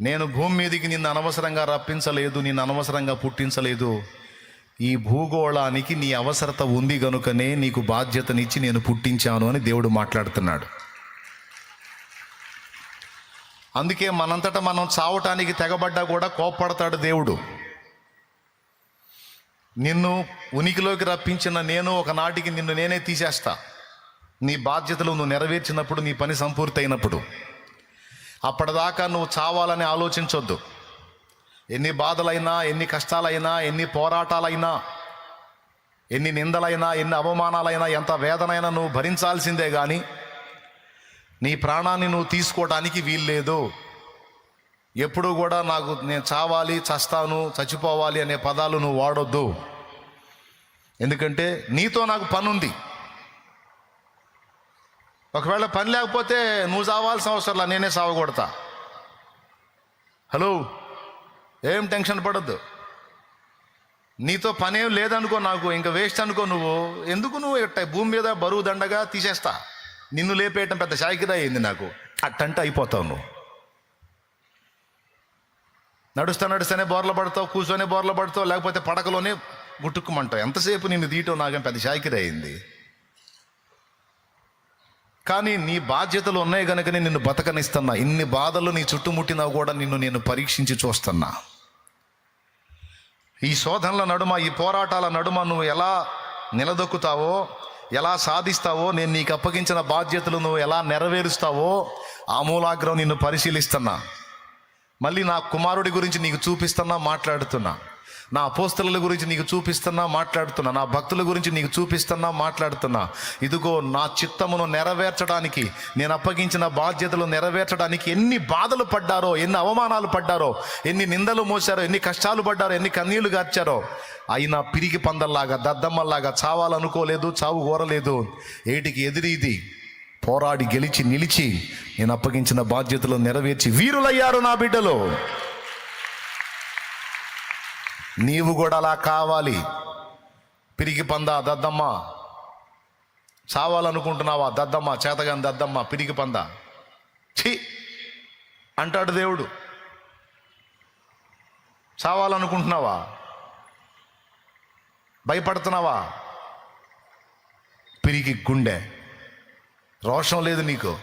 నేను భూమి మీదకి నిన్ను అనవసరంగా రప్పించలేదు నిన్ను అనవసరంగా పుట్టించలేదు. ఈ భూగోళానికి నీ అవసరత ఉంది గనుకనే నీకు బాధ్యతనిచ్చి నేను పుట్టించాను అని దేవుడు మాట్లాడుతున్నాడు. అందుకే మనంతట మనం చావటానికి తెగబడ్డా కూడా కోప్పడతాడు దేవుడు. నిన్ను ఉనికిలోకి రప్పించిన నేను ఒకనాటికి నిన్ను నేనే తీసేస్తా. నీ బాధ్యతలు నువ్వు నెరవేర్చినప్పుడు నీ పని సంపూర్తి అయినప్పుడు అప్పటిదాకా నువ్వు చావాలని ఆలోచించొద్దు. ఎన్ని బాధలైనా ఎన్ని కష్టాలైనా ఎన్ని పోరాటాలైనా ఎన్ని నిందలైనా ఎన్ని అవమానాలైనా ఎంత వేదనైనా నువ్వు భరించాల్సిందే కానీ నీ ప్రాణాన్ని నువ్వు తీసుకోవడానికి వీల్లేదు. ఎప్పుడు కూడా నాకు నేను చావాలి చస్తాను చచ్చిపోవాలి అనే పదాలు నువ్వు వాడొద్దు. ఎందుకంటే నీతో నాకు పనుంది. ఒకవేళ పని లేకపోతే నువ్వు చావాల్సిన అవసరంలా నేనే సావగొడతా హలో? ఏం టెన్షన్ పడద్దు. నీతో పనేం లేదనుకో నాకు ఇంకా వేస్ట్ అనుకో నువ్వు. ఎందుకు నువ్వు ఇట్ట భూమి మీద బరువు దండగా తీసేస్తా? నిన్ను లేపేయటం పెద్ద షాకిరా అయింది నాకు. అట్టంటే అయిపోతావు నువ్వు. నడుస్తా నడుస్తూనే బోర్ల పడతావు కూర్చొని బోర్ల పడతావు లేకపోతే పడకలోనే గుట్టుకుమంటావు ఎంతసేపు నిన్ను తీయటం నాకేం పెద్ద షాకిరా అయింది? కానీ నీ బాధ్యతలు ఉన్నాయి కనుకనే నిన్ను బతకనిస్తున్నా. ఇన్ని బాధలు నీ చుట్టుముట్టినా కూడా నిన్ను నేను పరీక్షించి చూస్తున్నా. ఈ శోధనల నడుమ ఈ పోరాటాల నడుమ నువ్వు ఎలా నిలదొక్కుతావో ఎలా సాధిస్తావో నేను నీకు అప్పగించిన బాధ్యతలు నువ్వు ఎలా నెరవేరుస్తావో ఆమూలాగ్రం నిన్ను పరిశీలిస్తున్నా. మళ్ళీ నా కుమారుడి గురించి నీకు చూపిస్తున్నా మాట్లాడుతున్నా. నా అపోస్తల గురించి నీకు చూపిస్తున్నా మాట్లాడుతున్నా. నా భక్తుల గురించి నీకు చూపిస్తున్నా మాట్లాడుతున్నా. ఇదిగో నా చిత్తమును నెరవేర్చడానికి నేను అప్పగించిన బాధ్యతలు నెరవేర్చడానికి ఎన్ని బాధలు పడ్డారో ఎన్ని అవమానాలు పడ్డారో ఎన్ని నిందలు మోసారో ఎన్ని కష్టాలు పడ్డారో ఎన్ని కన్నీళ్ళు గార్చారో అయినా పిరిగి పందల్లాగా దద్దమ్మల్లాగా చావాలనుకోలేదు చావు కోరలేదు. ఏటికి ఎదిరిది పోరాడి గెలిచి నిలిచి నేను అప్పగించిన బాధ్యతలు నెరవేర్చి వీరులయ్యారు నా బిడ్డలో. నీవు కూడా అలా కావాలి. పిరికి పంద దద్దమ్మ. చావాలనుకుంటున్నావా? దద్దమ్మ చేతగాని దద్దమ్మ పిరికి పంద? ఛీ! అంటాడు దేవుడు. చావాలనుకుంటున్నావా? భయపడుతున్నావా? పిరికి గుండె. రోషం లేదు నీకు.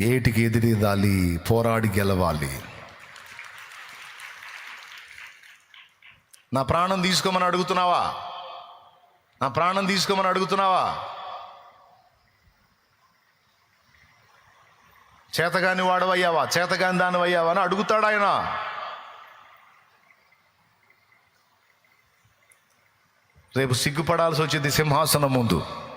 ఏటికి ఎదిరిదాలి పోరాడి గెలవాలి. నా ప్రాణం తీసుకోమని అడుగుతున్నావా? నా ప్రాణం తీసుకోమని అడుగుతున్నావా? చేతగాని వాడవయ్యావా? చేతగాని దానివయ్యావా అని అడుగుతాడు ఆయన. రేపు సిగ్గుపడాల్సి వచ్చింది సింహాసనం ముందు.